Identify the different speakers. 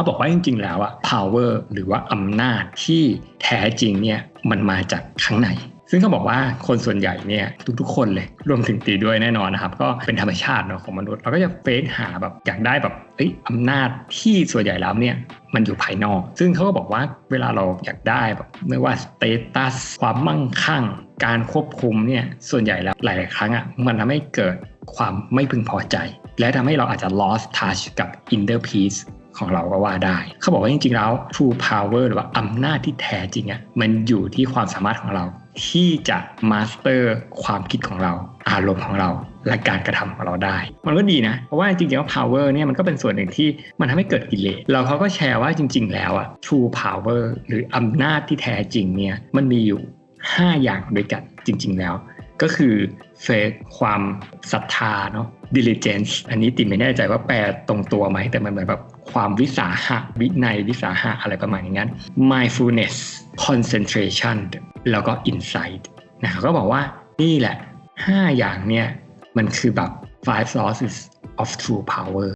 Speaker 1: เขาบอกว่าจริงๆ แล้วอะ power หรือว่าอำนาจที่แท้จริงเนี่ยมันมาจากข้างใน ซึ่งเขาบอกว่าคนส่วนใหญ่เนี่ยทุกๆ คนเลยรวมถึงตีด้วยแน่นอนนะครับ ก็เป็นธรรมชาติเนาะของมนุษย์เราก็จะเฟซหาแบบอยากได้แบบเอ้ยอำนาจที่ส่วนใหญ่แล้วเนี่ยมันอยู่ภายนอก ซึ่งเขาก็บอกว่าเวลาเราอยากได้แบบไม่ว่าสเตตัสความมั่งคั่ง การควบคุมเนี่ยส่วนใหญ่แล้วหลาย ๆ ครั้งอะมันทำให้เกิดความไม่พึงพอใจ และทำให้เราอาจจะ lost touch กับ inner peace ของเราก็ว่าได้ เขาบอกว่าจริงๆแล้ว true power หรือว่าอำนาจที่แท้จริงอะมันอยู่ที่ความสามารถของเรา ที่จะ master ความคิดของเรา อารมณ์ของเราและการกระทำของเราได้ มันก็ดีนะ เพราะว่าจริงๆแล้ว power เนี่ยมันก็เป็นส่วนหนึ่งที่มันทำให้เกิดกิเลสเราเขาก็แชร์ว่าจริง ๆ แล้วอะ true power หรืออำนาจที่แท้จริงเนี่ยมันมีอยู่ 5 อย่างด้วยกันจริง ๆ แล้ว ก็คือเฟกความศรัทธาเนาะ diligence อันนี้ติมไม่แน่ใจว่าแปลตรงตัวไหม แต่มันเหมือนแบบความวิสาหะ วินัยวิสาหะอะไรประมาณอย่างนั้น mindfulness concentration แล้วก็ insight นะก็บอกว่านี่แหละ 5 อย่างเนี่ย มันคือแบบ five sources of true power